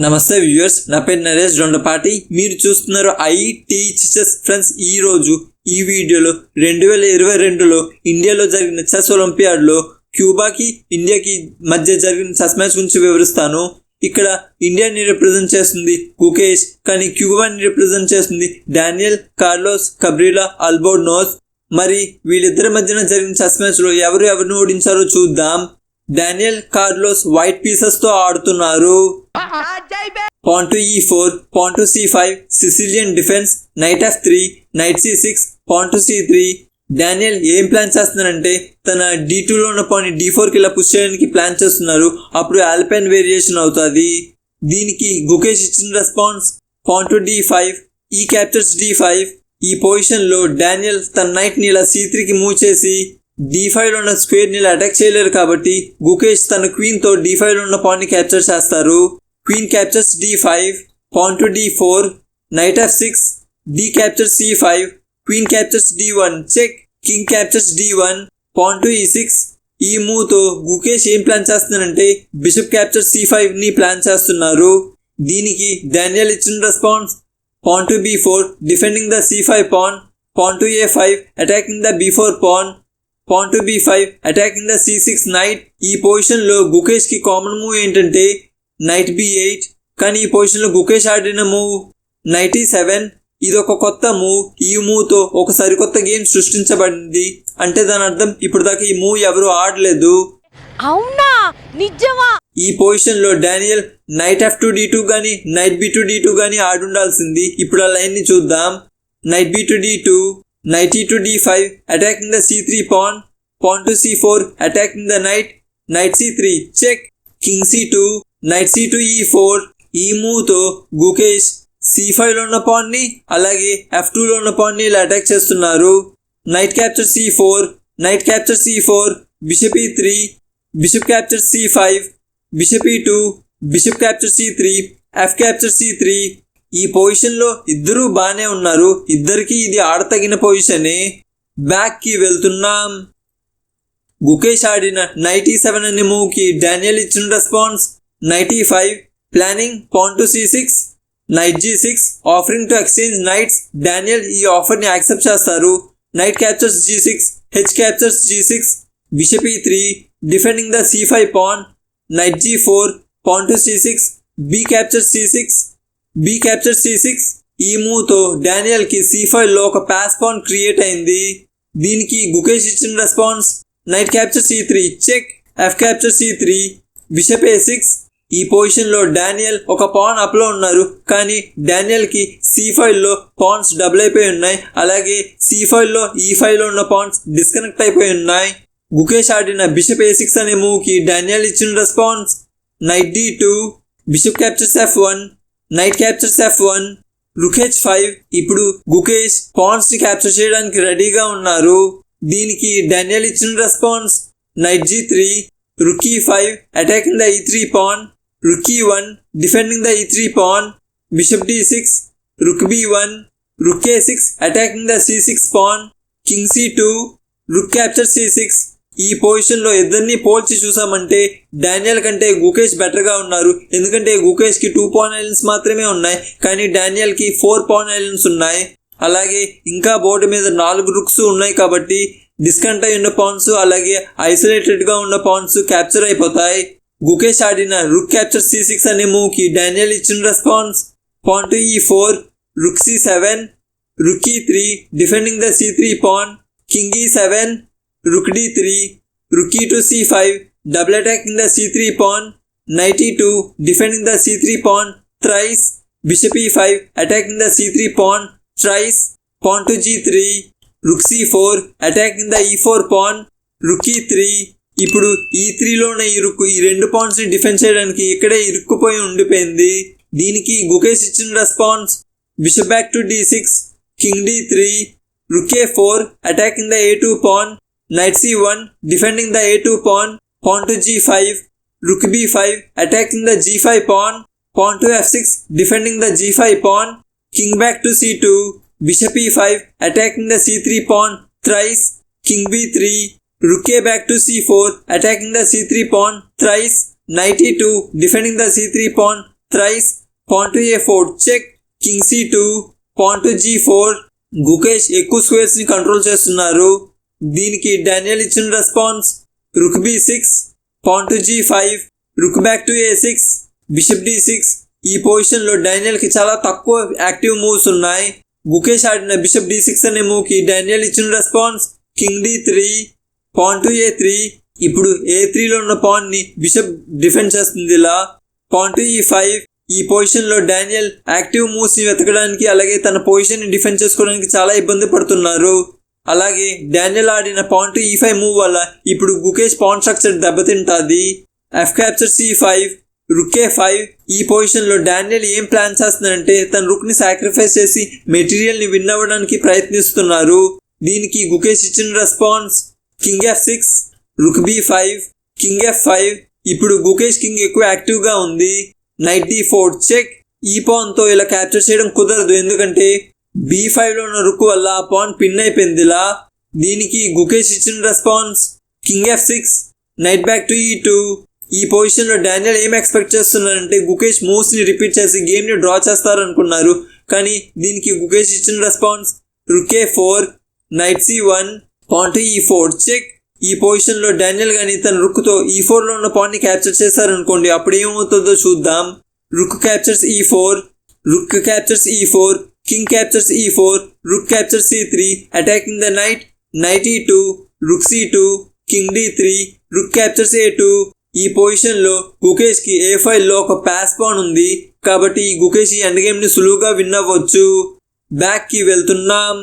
నమస్తే వ్యూయర్స్ నా పేరు నరేష్ దొండపాటి మీరు చూస్తున్నారు ఐ టీచర్స్ ఫ్రెండ్స్ ఈ రోజు ఈ వీడియోలో రెండు వేల ఇరవై రెండులో ఇండియాలో జరిగిన చెస్ ఒలింపియాడ్లో క్యూబాకి ఇండియాకి మధ్య జరిగిన చెస్ మ్యాచ్ గురించి వివరిస్తాను. ఇక్కడ ఇండియాని రిప్రజెంట్ చేస్తుంది గుకేష్ కానీ క్యూబాని రిప్రజెంట్ చేస్తుంది డానియల్ కార్లోస్ కబ్రీలా అల్బోర్నోస్ మరి వీళ్ళిద్దరి మధ్యన జరిగిన చెస్ మ్యాచ్లో ఎవరు ఎవరిని ఓడించారో చూద్దాం. డానియల్ కార్లోస్ వైట్ పీసెస్తో ఆడుతున్నారు. Pawn to e four pawn to c five Sicilian defence knight f three knight c six pawn to c three Daniel ఏం ప్లాన్ చేస్తున్నారంటే తన డి టూలో ఉన్న పాన్ డి ఫోర్కి ఇలా పుష్ చేయడానికి ప్లాన్ చేస్తున్నారు. అప్పుడు ఆల్పైన్ వేరియేషన్ అవుతుంది. దీనికి గుకేష్ ఇచ్చిన response pawn to d five e captures d five ఈ పొజిషన్లో డానియల్ తన నైట్ని ఇలా సీ త్రీకి మూవ్ చేసి డి ఫైవ్లో ఉన్న స్క్వేర్ని అటాక్ చేయలేరు కాబట్టి గుకేష్ తన క్వీన్తో డి ఫైవ్లో ఉన్న పాన్ని క్యాప్చర్ చేస్తారు. Queen captures d five pawn to d four knight f six d captures c five queen captures d one check king captures d one pawn to e six ఈ మూవ్తో గుకేష్ ఏం ప్లాన్ చేస్తున్నారంటే bishop capture c ఫైవ్ని plan చేస్తున్నారు. దీనికి Daniel ఇచ్చిన response pawn to b four defending the c five pawn pawn to a five attacking the b four pawn pawn to b five attacking the c six knight ఈ పొజిషన్లో గుకేష్కి common move ఏంటంటే knight b eight కానీ ఈ పొజిషన్లో గుకేష్ ఆడిన move knight ఈ seven ఇది ఒక కొత్త మూవ్ ఈ మూవ్తో ఒక సరికొత్త గేమ్ సృష్టించబడింది. అంటే దాని అర్థం ఇప్పుడు దాకా ఈ మూవ్ ఎవరు ఆడలేదు. అవునా? నిజమా? ఈ పొజిషన్లో Daniel knight f to d two గానీ knight b to d two గానీ ఆడుండాల్సింది. ఇప్పుడు ఆ లైన్ని చూద్దాం. Knight b to d two knight e to d five attacking the c three pawn pawn to c four attacking the knight knight c three check king c two knight c two e four ఈ మూవ్తో Gukesh C ఫైవ్లో ఉన్న పాన్ని అలాగే F two లో ఉన్న పాన్ని ఇలా attack చేస్తున్నారు. Knight capture c four knight capture c four bishop e three bishop capture c five bishop e two bishop capture c three f capture c three ఈ పొజిషన్లో ఇద్దరూ బాగానే ఉన్నారు. ఇద్దరికి ఇది ఆడతగిన పొజిషనే బ్యాక్కి వెళ్తున్నాం. గుకేష్ ఆడిన నైటీ సెవెన్ అనే మూవ్కి డానియల్ ఇచ్చిన response knight e five planning pawn to c six knight g six offering to exchange knights Daniel ఈ ఆఫర్ని యాక్సెప్ట్ చేస్తారు. Knight captures g six h captures g six bishop e three defending the c five pawn knight g four pawn to c six b captures c six b capture c six ఈ మూవ్తో డానియల్కి c ఫైవ్లో ఒక pass pan create అయింది. దీనికి గుకేష్ ఇచ్చిన response knight capture c three check f capture c three bishop a six ఈ పొజిషన్లో Daniel ఒక పాన్ అప్లో ఉన్నారు. కానీ డానియల్కి సి ఫైవ్లో పాన్స్ డబుల్ అయిపోయి ఉన్నాయి. అలాగే సి ఫైవ్లో ఈ ఫైవ్లో ఉన్న పాన్స్ డిస్కనెక్ట్ అయిపోయి ఉన్నాయి. గుకేష్ ఆడిన బిషప్ ఏ సిక్స్ అనే మూవ్కి డానియల్ ఇచ్చిన response knight d two bishop captures f one knight captures f one rook g five ఇప్పుడు గుకేష్ పాన్స్ని క్యాప్చర్ చేయడానికి రెడీగా ఉన్నారు. దీనికి డానియల్ ఇచ్చిన response knight g three rook e five attacking the e three pawn rook e one defending the e three pawn bishop d six rook b one rook a six attacking the c six pawn king c two rook capture c six ఈ పొజిషన్లో ఇద్దరిని పోల్చి చూసామంటే Daniel కంటే గుకేష్ బెటర్గా ఉన్నారు. ఎందుకంటే గుకేష్కి two Pawan islands మాత్రమే ఉన్నాయి. కానీ డానియల్కి ఫోర్ పవన్ ఐలెండ్స్ ఉన్నాయి. అలాగే ఇంకా బోర్డు మీద నాలుగు రుక్స్ ఉన్నాయి కాబట్టి డిస్కౌంట్ అయి ఉన్న పౌన్స్ అలాగే ఐసోలేటెడ్గా ఉన్న పౌన్స్ క్యాప్చర్ అయిపోతాయి. గుకేష్ ఆడిన రుక్ క్యాప్చర్ సి సిక్స్ అనే మూవ్కి డానియల్ ఇచ్చిన response pawn to e four rook c seven rook e three defending the c three pawn king e seven rook d3, rook e to c5, double attacking the c3 pawn, knight e2, defending the c3 pawn, thrice, bishop e5, attacking the c3 pawn, thrice, pawn to g3, rook c4, attacking the e4 pawn, rook e3, ఇప్పుడు ఈ త్రీలో ఉన్న ఈ రుక్కు ఈ రెండు పాయింట్స్ని defend చేయడానికి ఇక్కడే ఇరుక్కుపోయి ఉండిపోయింది దీనికి గుకేష్ ఇచ్చిన response bishop back to d six king d three rook e four attacking the a two pawn knight c1 defending the a2 pawn pawn to g5 rook b5 attacking the g5 pawn pawn to f6 defending the g5 pawn king back to c2 bishop e5 attacking the c3 pawn thrice king b3 rook a back to c4 attacking the c3 pawn thrice knight e2 defending the c3 pawn thrice, pawn to a4 check, king c2, pawn to g4. Gukesh ఎక్కువ squares ని control చేస్తున్నారు దీనికి Daniel ఇచ్చిన response rook b six pawn to g five rook back to a six bishop d six. ఈ పొజిషన్లో డానియల్కి చాలా తక్కువ active moves ఉన్నాయి. గుకేష్ ఆడిన బిషప్ డి సిక్స్ అనే మూవ్కి డానియల్ ఇచ్చిన response king d three pawn to a three. ఇప్పుడు ఏ త్రీలో ఉన్న పాన్ని బిషప్ డిఫెండ్ చేస్తుంది ఇలా. పాన్ టు ఈ ఫైవ్ ఈ పొజిషన్లో డానియల్ యాక్టివ్ మూవ్స్ని వెతకడానికి అలాగే తన పొజిషన్ని డిఫెండ్ చేసుకోవడానికి చాలా ఇబ్బంది పడుతున్నారు. అలాగే డానియల్ ఆడిన pawn to e five move వల్ల ఇప్పుడు Gukesh pawn structure దెబ్బతింటాది. F capture c five rook e five ఈ పొజిషన్లో డానియల్ ఏం ప్లాన్ చేస్తున్నారంటే తన రుక్ని సాక్రిఫైస్ చేసి మెటీరియల్ని విన్ అవ్వడానికి ప్రయత్నిస్తున్నారు. దీనికి గుకేష్ ఇచ్చిన response king f six rook b five king f five ఇప్పుడు గుకేష్ కింగ్ ఎక్కువ యాక్టివ్గా ఉంది. నైట్ డి ఫోర్ చెక్ ఈ పాన్తో ఇలా క్యాప్చర్ చేయడం కుదరదు. ఎందుకంటే బీ ఫైవ్లో ఉన్న రుక్ వల్ల ఆ పాన్ పిన్ అయిపోయిందిలా. దీనికి గుకేష్ ఇచ్చిన response king f six knight back to e two ఈ పొజిషన్లో డానియల్ ఏం ఎక్స్పెక్ట్ చేస్తున్నారంటే గుకేష్ మూవ్స్ని రిపీట్ చేసి గేమ్ని డ్రా చేస్తారనుకున్నారు. కానీ దీనికి గుకేష్ ఇచ్చిన response rook e four knight c one pawn to e four check ఈ పొజిషన్లో డానియల్ కానీ తన రుక్తో ఈ ఫోర్లో ఉన్న పాన్ని క్యాప్చర్ చేశారనుకోండి అప్పుడు ఏమవుతుందో చూద్దాం. Rook captures e four rook captures e four king captures e four rook captures attacking three attacking the knight knight e two rook two king d three rook captures a two ఈ పొజిషన్లో గుకేష్కి ఏ ఫైవ్లో ఒక pass pan ఉంది. కాబట్టి ఈ గుకేష్ ఈ end గేమ్ని సులువుగా విన్ అవ్వచ్చు. బ్యాక్కి వెళ్తున్నాం.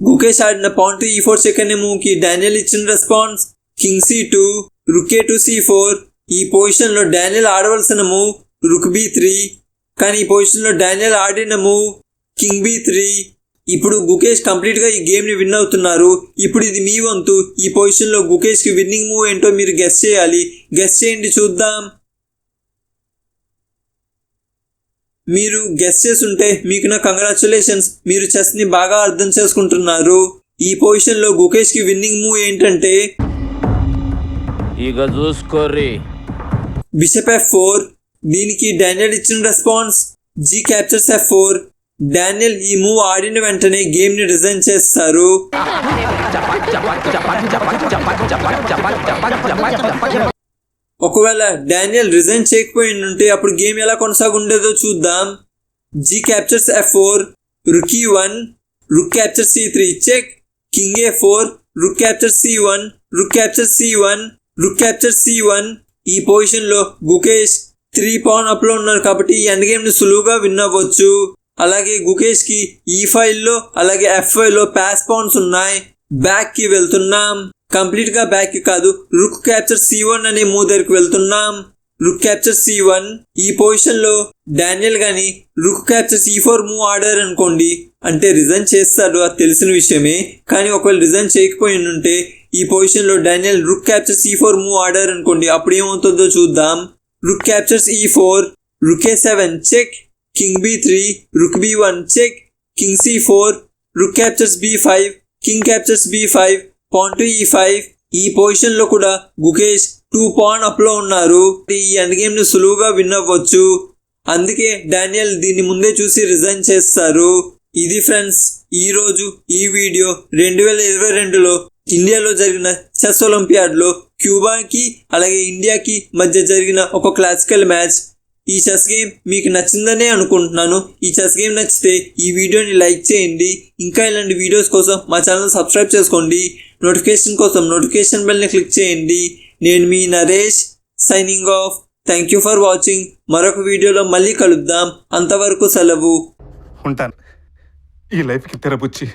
గుకేష్ ఆడిన pawn to e four second మూవ్కి Daniel ఇచ్చిన response king c two rook e to c four ఈ పొజిషన్లో డానియల్ ఆడవలసిన మూవ్ రుక్ బి త్రీ కానీ ఈ పొజిషన్లో డానియల్ ఆడిన మూవ్ కింగ్ బి త్రీ. ఇప్పుడు గుకేష్ కంప్లీట్గా ఈ గేమ్ని విన్ అవుతున్నారు. ఇప్పుడు ఇది మీ వంతు. ఈ పొజిషన్లో గుకేష్కి విన్నింగ్ మూవ్ ఏంటో మీరు గెస్ చేయాలి. గెస్ చేయండి చూద్దాం. మీరు గెస్ చేసుంటే మీకు నా కంగ్రాచులేషన్స్. మీరు చెస్ని బాగా అర్థం చేసుకుంటున్నారు. ఈ పొజిషన్లో గుకేష్కి విన్నింగ్ మూవ్ ఏంటంటే ఇక చూసుకోర్రి. Bishop f four. దీనికి డానియల్ ఇచ్చిన response g captures f four Daniel ఈ మూవ్ ఆడిన వెంటనే గేమ్ని డిజైన్ చేస్తారు. ఒకవేళ డానియల్ రిజైన్ చేయకపోయి ఉంటే అప్పుడు గేమ్ ఎలా కొనసాగుండేదో చూద్దాం. G captures f four rook e one rook capture c three check. King a four rook capture c one rook capture c one rook capture c one. ఈ పొజిషన్లో Gukesh three Pawan అప్లో ఉన్నారు కాబట్టి ఈ ఎండ్ గేమ్ని సులువుగా విన్ అవ్వచ్చు. అలాగే గుకేష్కి ఈ ఫైల్లో అలాగే ఎఫ్ ఫైల్లో ప్యాస్ పాస్ పాన్స్ ఉన్నాయి. బ్యాక్కి వెళ్తున్నాం. కంప్లీట్గా బ్యాక్కి కాదు రుక్ క్యాప్చర్ సి వన్ అనే మూవ్ దగ్గరికి వెళ్తున్నాం. రుక్ క్యాప్చర్ సి వన్ ఈ పొజిషన్లో డానియల్ కానీ rook capture c four move ఆడారు అనుకోండి అంటే రిజైన్ చేస్తాడు అది తెలిసిన విషయమే. కానీ ఒకవేళ రిజైన్ చేయకపోయి ఉంటే ఈ పొజిషన్లో Daniel rook capture c four move ఆడారు అనుకోండి అప్పుడు ఏమవుతుందో చూద్దాం. Rook e captures e e four rook a seven check king b three rook b one check king King four rook captures to five king captures five e five ఈ పొజిషన్లో కూడా Gukesh two pan అప్లో ఉన్నారు. ఈ end గేమ్ని సులువుగా win అవ్వచ్చు. అందుకే డానియల్ దీన్ని ముందే చూసి రిజైన్ చేస్తారు. ఇది ఫ్రెండ్స్ ఈ రోజు ఈ వీడియో రెండు వేల ఇరవై రెండులో ఇండియాలో జరిగిన చెస్ ఒలింపియాడ్లో క్యూబాకి అలాగే ఇండియాకి మధ్య జరిగిన ఒక క్లాసికల్ మ్యాచ్ ఈ చెస్ గేమ్ మీకు నచ్చిందనే అనుకుంటున్నాను. ఈ చెస్ గేమ్ నచ్చితే ఈ వీడియోని లైక్ చేయండి. ఇంకా ఇలాంటి వీడియోస్ కోసం మా ఛానల్ సబ్స్క్రైబ్ చేసుకోండి. నోటిఫికేషన్ కోసం నోటిఫికేషన్ బెల్ని క్లిక్ చేయండి. నేను మీ Naresh signing off thank you for watching మరొక వీడియోలో మళ్ళీ కలుద్దాం. అంతవరకు సెలవు. ఉంటాను. ఈ లైఫ్కి తెరపుచ్చి